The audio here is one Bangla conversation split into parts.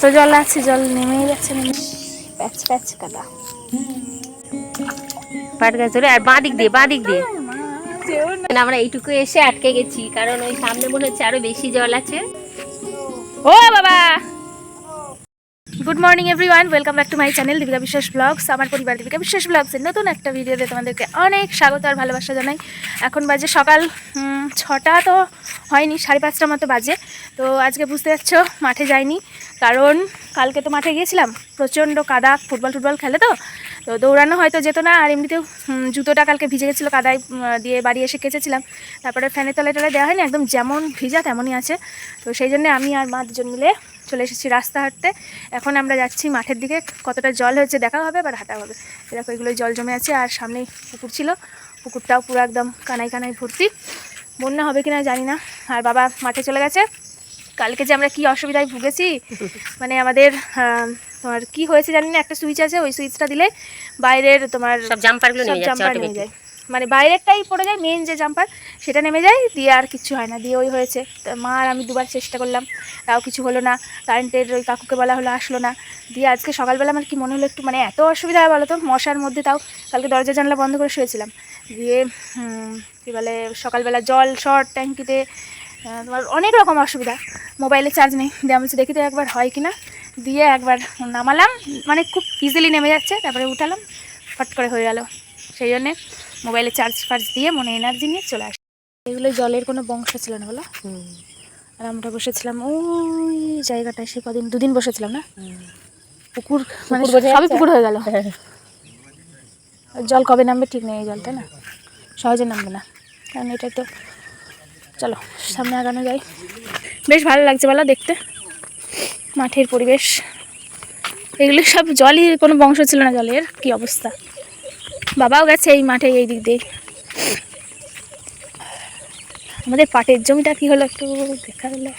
কত জল আছে জল নেমেই যাচ্ছে নেমে প্যাচ প্যাচ কাদা। পাট গাছ ধরে আর বাঁ দিক দিয়ে। বাঁ দিক দিয়ে না, আমরা এইটুকু এসে আটকে গেছি কারণ ওই সামনে মনে হচ্ছে আরও বেশি জল আছে। ও বাবা! Good morning everyone welcome back to my channel Dipika Biswas blogs আমার পরিবার দীপিকা বিশ্বাস ব্লগসের নতুন একটা ভিডিওতে তোমাদেরকে অনেক স্বাগত আর ভালোবাসা জানাই। এখন বাজে সকাল ছটা তো হয়নি, সাড়ে পাঁচটা মতো বাজে। তো আজকে বুঝতে পারছ, মাঠে যাইনি। কারণ কালকে তো মাঠে গিয়েছিলাম, প্রচণ্ড কাদা, ফুটবল টুটবল খেলে তো। তো দৌড়ানো হয়তো যেত না, আর এমনিতেও জুতোটা কালকে ভিজে গেছিল, কাদায় দিয়ে বাড়ি এসে কেচেছিলাম। তারপরে ফ্যানের তলায় টলায় দেওয়া হয়নি, একদম যেমন ভিজা তেমনই আছে। তো সেই জন্য আমি আর মা দুজন মিলে চলে এসেছি রাস্তা হাঁটতে এখন আমরা যাচ্ছি মাঠের দিকে কতটা জল হয়েছে দেখা হবে আবার হাঁটা হবে। দেখো এগুলো জল জমে আছে আর সামনেই পুকুর ছিল। পুকুরটাও পুরো একদম কানাই কানাই ভর্তি। বন্যা হবে কিনা জানি না। আর বাবা মাঠে চলে গেছে। কালকে যে আমরা কি অসুবিধায় ভুগেছি মানে আমাদের আহ, তোমার কি হয়েছে জানি না একটা সুইচ আছে ওই সুইচটা দিলে বাইরের তোমার সব নেমে যায়। মানে বাইরেরটাই পড়ে যায় মেন যে জাম্পার সেটা নেমে যায়, দিয়ে আর কিছু হয় না, দিয়ে ওই হয়েছে। মা আর আমি দুবার চেষ্টা করলাম, তাও কিছু হলো না কারেন্টের ওই কাকুকে বলা হলো আসলো না। দিয়ে আজকে সকালবেলা আমার কি মনে হলো একটু মানে এত অসুবিধা হয় বলো তো মশার মধ্যে তাও কালকে দরজা জানলা বন্ধ করে শুয়েছিলাম। দিয়ে কী বলে, সকালবেলা জল শর্ট ট্যাঙ্কিতে তোমার অনেক রকম অসুবিধা। মোবাইলে চার্জ নেই, দিয়ে আমি দেখি তো একবার হয় কি না দিয়ে একবার নামালাম মানে খুব ইজিলি নেমে যাচ্ছে, তারপরে উঠালাম, ফট করে হয়ে গেল। সেই জন্যে মোবাইলে চার্জ ফার্জ দিয়ে মনে এনার্জি নিয়ে চলে আসে। এগুলো জলের কোনো বংশ ছিল না বলো? আর আমরা বসেছিলাম ওই জায়গাটায় সে কদিন দুদিন বসেছিলাম না? পুকুর মানে সবই পুকুর হয়ে গেল। জল কবে নামবে ঠিক নেই এই জল তাই না? সহজে নামবে না। কারণ এটা তো চলো সামনে আগানো যায়। বেশ ভালো লাগছে বলো দেখতে। মাঠের পরিবেশ। এগুলো সব জলই কোনো বংশ ছিল না জলের কি অবস্থা? বাবাও গেছে এই মাঠে, এই দিক দিয়ে। আমাদের পাটের জমিটা কি হলো একটু দেখা গেলে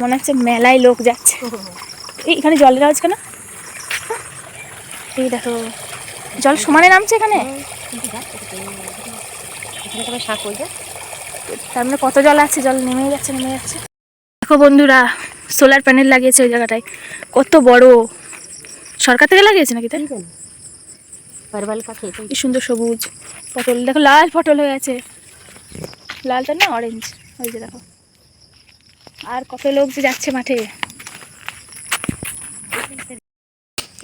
মনে হচ্ছে মেলায় লোক যাচ্ছে। এই এখানে জলের আওয়াজ কেন? এই দেখো, জল সমানে নামছে এখানে? তার মানে কত জল আছে? জল নেমে যাচ্ছে নেমে যাচ্ছে। দেখো বন্ধুরা সোলার প্যানেল লাগিয়েছে ওই জায়গাটায়। কত বড়। সরকার থেকে লাগিয়েছে নাকি তাই? কি সুন্দর সবুজ। পটল, দেখো লাল পটল হয়ে আছে। লালটা না অরেঞ্জ ওই যে দেখো। আর কত লোক যে যাচ্ছে মাঠে?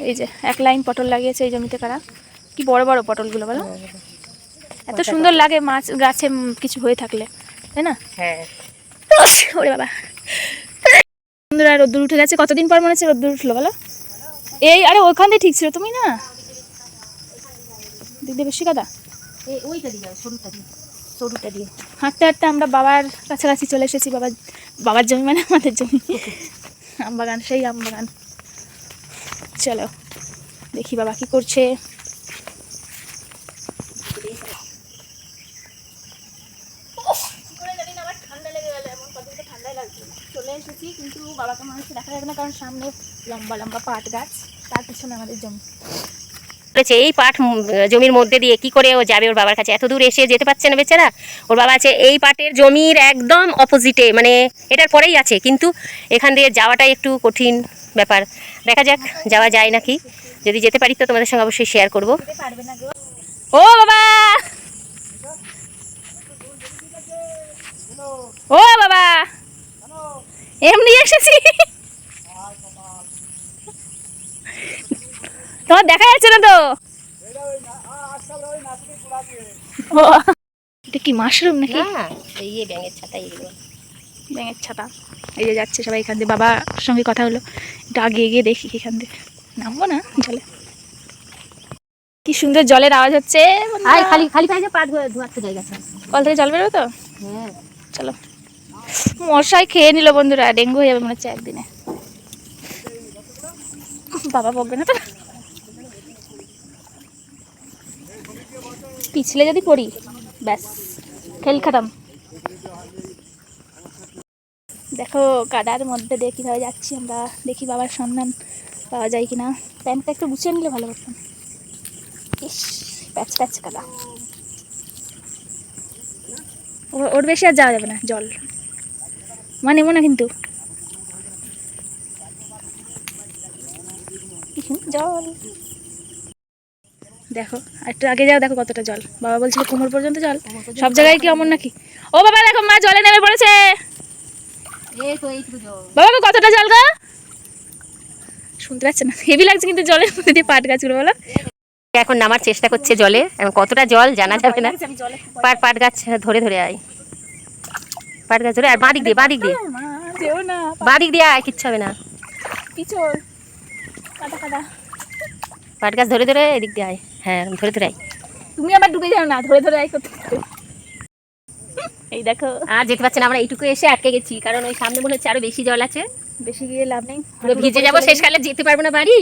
এই যে এক লাইন পটল লাগিয়েছে এই জমিতে কারা? কি বড় বড় পটলগুলো বলো? এত সুন্দর লাগে মাছ গাছে কিছু হয়ে থাকলে তাই না? হ্যাঁ। ওরে বাবা। বন্ধুরা রোদ্দুর উঠে গেছে। কতদিন পর মনে হচ্ছে রোদ্দুর উঠল বলো? এই আরে ওখান দিয়ে ঠিক ছিল তুমি না? দিদি বেশি কাদা ওইটা দিয়ে সরুটা দিয়ে। সরুটা দিয়ে। হাঁটতে হাঁটতে আমরা বাবার কাছাকাছি চলে এসেছি বাবার বাবার জমি মানে আমাদের জমি। আমবাগান সেই আমবাগান চলো দেখি বাবা কি করছে। চলে এসেছি কিন্তু বাবাকে মানুষকে দেখা যাবে না কারণ সামনে লম্বা লম্বা পাট গাছ। তার পিছনে আমাদের জমি। বলেছে এই পাট জমির মধ্যে দিয়ে কি করে ও যাবে ওর বাবার কাছে? এত দূর এসে যেতে পারছে না বেচারা। ওর বাবা আছে, এই পাটের জমির একদম অপোজিটে মানে এটার পরেই আছে, কিন্তু এখান দিয়ে যাওয়াটাই একটু কঠিন ব্যাপার। দেখা যাক, যাওয়া যায় নাকি? যদি যেতে পারি তো তোমাদের সঙ্গে অবশ্যই শেয়ার করব। ও বাবা! ও বাবা! এমনি এসেছি। তোমার দেখা যাচ্ছে না তো? এটা কি মাশরুম নাকি? এই ব্যাঙের ছাতা ব্যাঙের ছাতা। এই যে যাচ্ছে সবাই এখান দিয়ে। বাবার সঙ্গে কথা হলো। একটু আগে এগিয়ে দেখি এখান থেকে নামবো না জলে? কি সুন্দর জলের আওয়াজ হচ্ছে আয় খালি খালি পায়ে পা ধোয়াতে জায়গা আছে কল থেকে জল বেরোবে তো? হ্যাঁ। চলো। মশাই খেয়ে নিল বন্ধুরা। ডেঙ্গু হয়ে যাবে মনে হচ্ছে একদিনে। বাবা বকবে না তো? পিছলে যদি পড়ি, ব্যাস, খেল খাতাম। দেখো কাদার মধ্যে দিয়ে কীভাবে যাচ্ছি আমরা, দেখি বাবার সন্ধান পাওয়া যায় কিনা। প্যান্টটা একটু গুছিয়ে নিলে ভালো করতাম ইস, প্যাচ প্যাচ কাদা ওর বেশি আর যাওয়া যাবে না, জল। মানে নেব না কিন্তু। জল। দেখো একটু আগে যাও দেখো কতটা জল। বাবা বলছিল কোমর পর্যন্ত জল। সব জায়গায় কি অমন নাকি? ও বাবা দেখো মা জলে নেমে পড়েছে। বাবা কতটা জল গো? শুনতে পাচ্ছে না? হেভি লাগছে কিন্তু জলের মধ্যে দিয়ে পাট গাছগুলো বলো। এখন নামার চেষ্টা করছে জলে। এখন কতটা জল জানা যাবে না। পাট পাট গাছ ধরে ধরে আয়। পাট গাছ ধরে আর বাঁ দিক দিয়ে বাঁ দিক দিয়ে মা যেও না বাঁ দিক দিয়ে আয় কিচ্ছু হবে না। পিছল। কাদা কাদা পাট গাছ ধরে ধরে এদিক দিয়ে আয়। হ্যাঁ ধরে ধরে আয়। তুমি আবার ডুবে যাও না ধরে ধরে করতে। এই দেখো আর যেতে পারছে না আমরা এইটুকু এসে আটকে গেছি কারণ ওই সামনে মনে হচ্ছে আরও বেশি জল আছে। বেশি গিয়ে লাভ নেই। পুরো ভিজে যাব শেষকালে যেতে পারব না বাড়ি।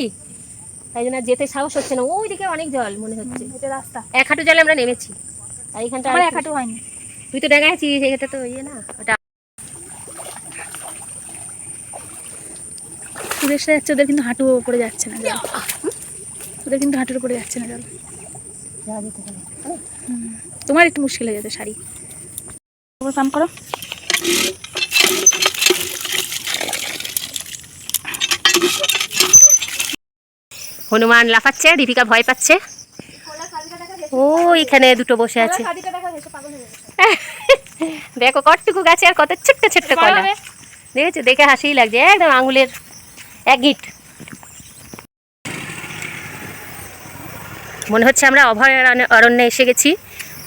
তাই জন্য যেতে সাহস হচ্ছে না। ওইদিকে অনেক জল মনে হচ্ছে। রাস্তা। এক হাঁটু জলে আমরা নেমেছি। আর এক হাঁটু হয়নি। তুই তো ডেঙ্গা আছিস এটা তো ইয়ে না ওটা। সুরেশরা যাচ্ছে ওদের কিন্তু হাঁটু উপরে যাচ্ছে না। ওদের কিন্তু হাঁটুর উপরে যাচ্ছে না জল তোমার একটু মুশকিল হয়ে যেত শাড়ি। পাম্প করো। হনুমান লাফাচ্ছে দীপিকা ভয় পাচ্ছে। ও এখানে দুটো বসে আছে। দেখো কতটুকু গাছে আর কত ছোট্ট ছোট্ট কলা। দেখেছ? দেখে হাসিই লাগছে। একদম আঙুলের এক গিট। মনে হচ্ছে আমরা অভয়ারণ্য অরণ্যে এসে গেছি।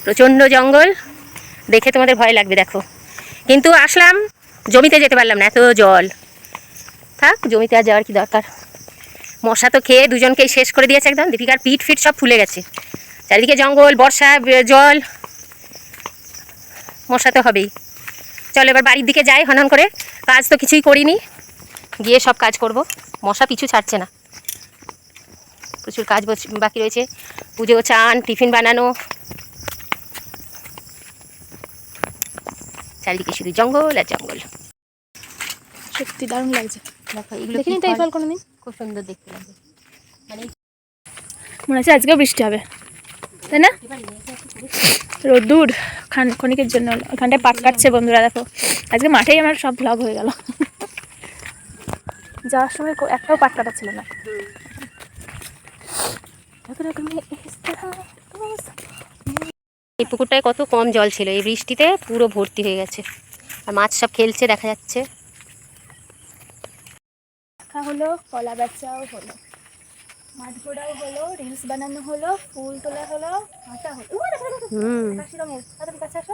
প্রচণ্ড জঙ্গল। দেখে তোমাদের ভয় লাগবে, দেখো। কিন্তু আসলাম, জমিতে যেতে পারলাম না, এত জল। থাক, জমিতে আর যাওয়ার কি দরকার? মশা তো খেয়ে দুজনকেই শেষ করে দিয়েছে একদম। দীপিকার পিঠ ফিট সব ফুলে গেছে। চারিদিকে জঙ্গল, বর্ষা জল। মশা তো হবেই। চলো এবার বাড়ির দিকে যাই, হনহন করে। কাজ তো কিছুই করিনি। গিয়ে সব কাজ করব। মশা পিছু ছাড়ছে না। প্রচুর কাজ বাকি রয়েছে। পুজো চান টিফিন বানানো। চারিদিকে শুধু জঙ্গল আর জঙ্গল। সত্যি দারুণ লাগছে। দেখো এগুলো দেখিনি তো এই ফল? ফল কোনোদিন। খুব সুন্দর দেখতে লাগে মানে মনে হচ্ছে আজকেও বৃষ্টি হবে। তাই না? রোদ্দুর খান ক্ষণিকের জন্য ওখানটায় পাট কাটছে বন্ধুরা দেখো। আজকে মাঠেই আমার সব ভ্লগ হয়ে গেল। যাওয়ার সময় একটাও পাট কাটা ছিল না। এই পুকুরটায় কত কম জল ছিল এই বৃষ্টিতে পুরো ভর্তি হয়ে গেছে। আর মাছ সব খেলছে দেখা যাচ্ছে। হলো কলা বেচাও হলো। মাছ ঘোরাও হলো রিলস বানানো হলো ফুল তোলা হলো হাঁটা হলো। কাছে আসো।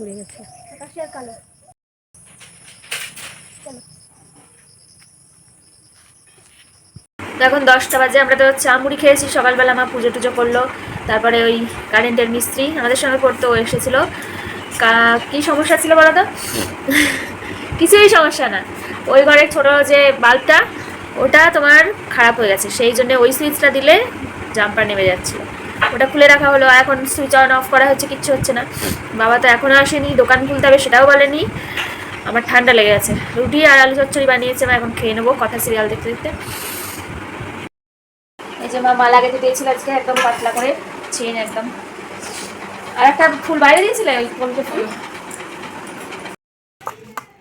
উড়ে গেছে। আকাশি আর কালো। চলো। এখন দশটা বাজে, আমরা তো চা মুড়ি খেয়েছি, সকালবেলা মা পুজো টুজো করল। তারপরে ওই কারেন্টের মিস্ত্রি আমাদের সঙ্গে পড়তে ও এসেছিল। কী সমস্যা ছিল বলো তো? কিছুই সমস্যা না। ওই ঘরের ছোট যে বাল্বটা, ওটা তোমার খারাপ হয়ে গেছে, সেই জন্য ওই সুইচটা দিলে জাম্পার নেমে যাচ্ছিল। ওটা খুলে রাখা হলো এখন সুইচ অন অফ করা হচ্ছে, কিচ্ছু হচ্ছে না। বাবা তো এখনও আসেনি, দোকান খুলতে হবে সেটাও বলেনি। আমার ঠান্ডা লেগে গেছে। রুটি আর আলু চচ্চড়ি বানিয়েছে, আমি এখন খেয়ে নেব, কথা সিরিয়াল দেখতে দেখতে। যে মা মালা গেঁথে দিয়েছিল আজকে একদম পাতলা করে চেন একদম। আর একটা ফুল বাইরে দিয়েছিলে ওই কলকে ফুল?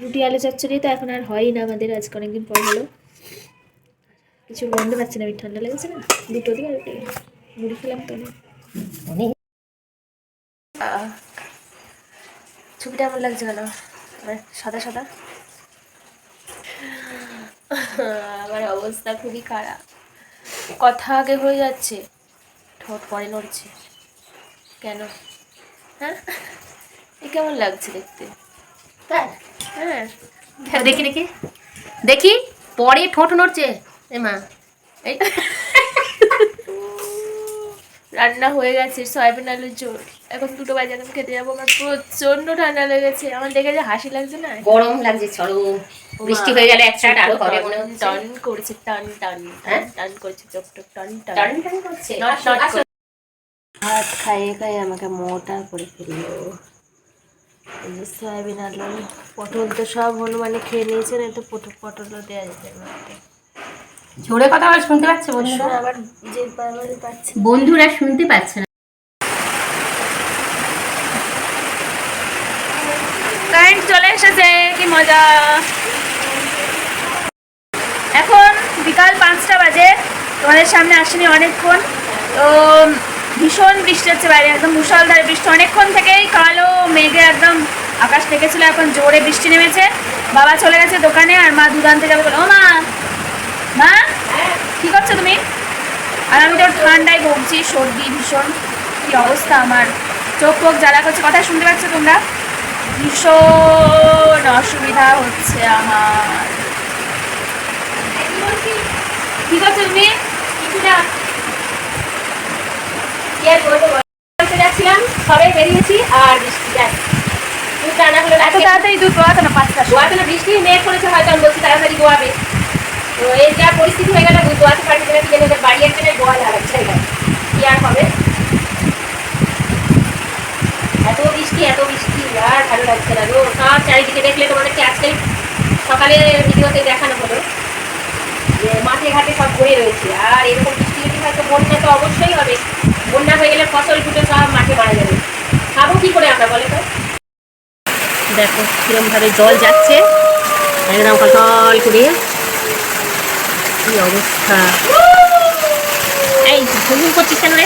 রুটি আলু চচ্চড়ি তো এখন আর হয়ই না আমাদের আজকে অনেকদিন পর হলো। কিছু গন্ধ পাচ্ছি না ঠান্ডা লেগেছে না? দুটো দিয়ে রুটি মুড়ি খেলাম তো ছবিটা এমন লাগছে কেন আমার সাদা সাদা? আমার অবস্থা খুবই খারাপ। কথা আগে হয়ে যাচ্ছে। ঠোঁট পরে নড়ছে। কেন? হ্যাঁ? এ কেমন লাগছে দেখতে? হ্যাঁ। হ্যাঁ। দেখি দেখি। দেখি? পরে ঠোঁট নড়ছে। এ মা। এই রান্না হয়ে গেছে সয়াবিন আলুর ঝোল। এখন দুটো বাজে আমি খেতে যাব। আমার প্রচণ্ড ঠান্ডা লেগেছে। আমার দেখে যে হাসি লাগছে না? গরম লাগছে চরম বৃষ্টি হয়ে গেলে এক সাইড আরও হবে মনে হচ্ছে? টান করেছে টান টান হ্যাঁ? টান করেছে চোখ টোক টান টান। টান টান করছে? করে। ভাত খাইয়ে খাইয়ে আমাকে মোটা করে ফেলল। এই যে সয়াবিন আলু পটল তো সব হনুমানে খেয়ে নিয়েছে না তো পটল পটলও দেওয়া যেতে জোরে কথা বলে শুনতে পাচ্ছে বন্ধুরা? আবার যে পাচ্ছে। বন্ধুরা শুনতে পাচ্ছে না। কারেন্ট চলে এসেছে কি মজা। এখন বিকাল পাঁচটা বাজে তোমাদের সামনে আসেনি অনেকক্ষণ। তো ভীষণ বৃষ্টি হচ্ছে বাইরে একদম মুষলধারে বৃষ্টি। অনেকক্ষণ থেকেই কালো মেঘে একদম আকাশ ডেকেছিল এখন জোরে বৃষ্টি নেমেছে। বাবা চলে গেছে দোকানে আর মা দুধ আনতে যাবে বলে ও মা কি করছ তুমি আর আমি তো ঠান্ডায় ভুগছি সর্দি ভীষণ। কি অবস্থা আমার? চোখ টোক জ্বালা করছে। কথা শুনতে পাচ্ছ তোমরা? ভীষণ অসুবিধা হচ্ছে আমার। কি করছ তুমি? কিছু না বলতে যাচ্ছিলাম সবাই বেরিয়েছি আর বৃষ্টি যাক দুধ রান্না হলো এত তাড়াতাড়ি দুধ পাওয়াতো না পাঁচটা গোয়াতে না বৃষ্টি মেয়ে করেছে হয়তো আমি বলছি তাড়াতাড়ি গোয়াবে। তো এই যা পরিস্থিতি হয়ে গেল দুধ গোয়াতে পারছি না জানি ওদের বাড়ি একটা গোয়া লাগাচ্ছে কি আর হবে? এত বৃষ্টি এত বৃষ্টি, আর ভালো লাগছে না গো। সব চারিদিকে দেখলে তোমাদেরকে আজকে সকালে ভিডিওতে দেখানো হলো যে মাঠে ঘাটে সব ভরে রয়েছে। আর এরকম বৃষ্টি যদি তো বন্যা তো অবশ্যই হবে। বন্যা হয়ে গেলে ফসল ফুটে সব মাঠে মারা যাবে। খাব কি করে আমরা, বলে তো? দেখো কিরম ভাবে জল যাচ্ছে। একদম কলকল করে। কি অবস্থা এই ঝুমঝুম করছিস কেন রে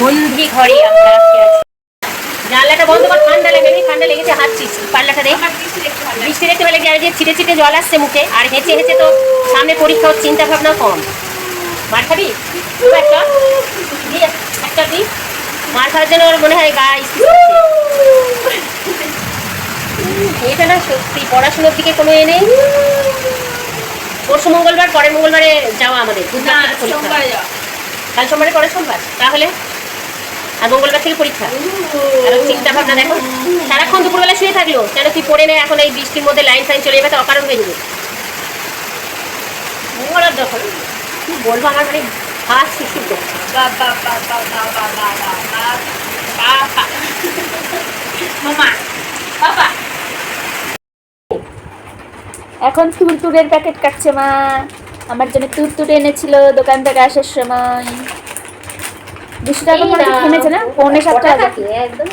বন্দি ঘরে আমরা জানলাটা বন্ধ কর ঠান্ডা লেগে ঠান্ডা লেগেছে হাঁটছিস পাল্লাটা দেখ বৃষ্টি দেখতে পেলে গেলে যে ছিটে ছিটে জল আসছে মুখে আর হেঁচে হেঁচে তো সামনে পরীক্ষা চিন্তা ভাবনা কম মার খাবি একটা একটা দি মার খাওয়ার জন্য ওর মনে হয় গা। এটা না সত্যি পড়াশোনার দিকে কোনো এ নেই পরশু মঙ্গলবার পরের মঙ্গলবারে যাওয়া আমাদের কাল সোমবারে পরে সোমবার তাহলে আর মঙ্গলবার থেকে পরীক্ষা আর চিন্তা ভাবনা দেখো সারাক্ষণ দুপুরবেলা শুয়ে থাকল কেন তুই পড়ে নে এখন এই বৃষ্টির মধ্যে লাইন ফাইন চলে যাবে তো অকারণ হয়ে যাবে মঙ্গলার দখল কি বলব আমার মানে হাত শিশু মামা বাবা এখন তুরতুরের প্যাকেট কাটছে মা। আমার জন্য তুরতুরে এনেছিল দোকান থেকে আসার সময়। বৃষ্টিটা এখন মনে থেমেছে না? পৌনে সাতটা বাজে। থাকে? একদম।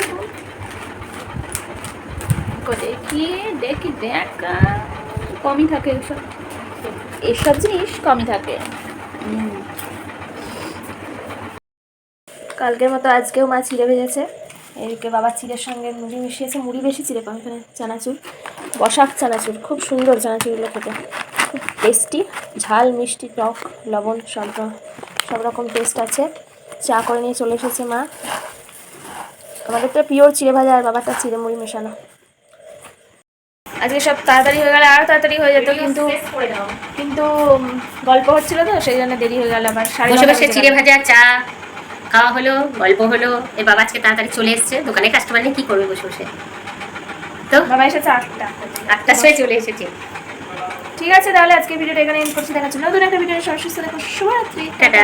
দেখি দেখি দেখ। কমই থাকে এসব। এসব জিনিস কমই থাকে। কালকের মতো আজকেও মা চিড়ে ভেজেছে। এদিকে বাবা চিড়ের সঙ্গে মুড়ি মিশিয়েছে। মুড়ি বেশি চিড়ে পাবে এখানে চানাচুর। বসাক চানাচুর খুব সুন্দর চানাচুরগুলো খেতে। খুব টেস্টি ঝাল মিষ্টি টক লবণ সব সব রকম টেস্ট আছে। চা করে নিয়ে চলে এসেছে মা। আমাদেরটা পিওর চিড়ে ভাজা আর বাবারটা চিড়ে মুড়ি মেশানো। আজকে সব তাড়াতাড়ি হয়ে গেলে আরও তাড়াতাড়ি হয়ে যেত কিন্তু কিন্তু গল্প হচ্ছিল তো সেই জন্য দেরি হয়ে গেল আবার। বসে বসে চিড়ে ভাজা চা খাওয়া হলো গল্প হলো। এ বাবা আজকে তাড়াতাড়ি চলে এসছে দোকানে কাস্টমার নিয়ে কী করবে বসে বসে? তো? বাবা এসেছে আটটা। আটটার সময় চলে এসেছে। ঠিক আছে তাহলে আজকে ভিডিওটা এখানে এন্ড করছি। দেখাচ্ছি নতুন একটা ভিডিও সবাই সুস্থ দেখো শুভরাত্রি। টাটা।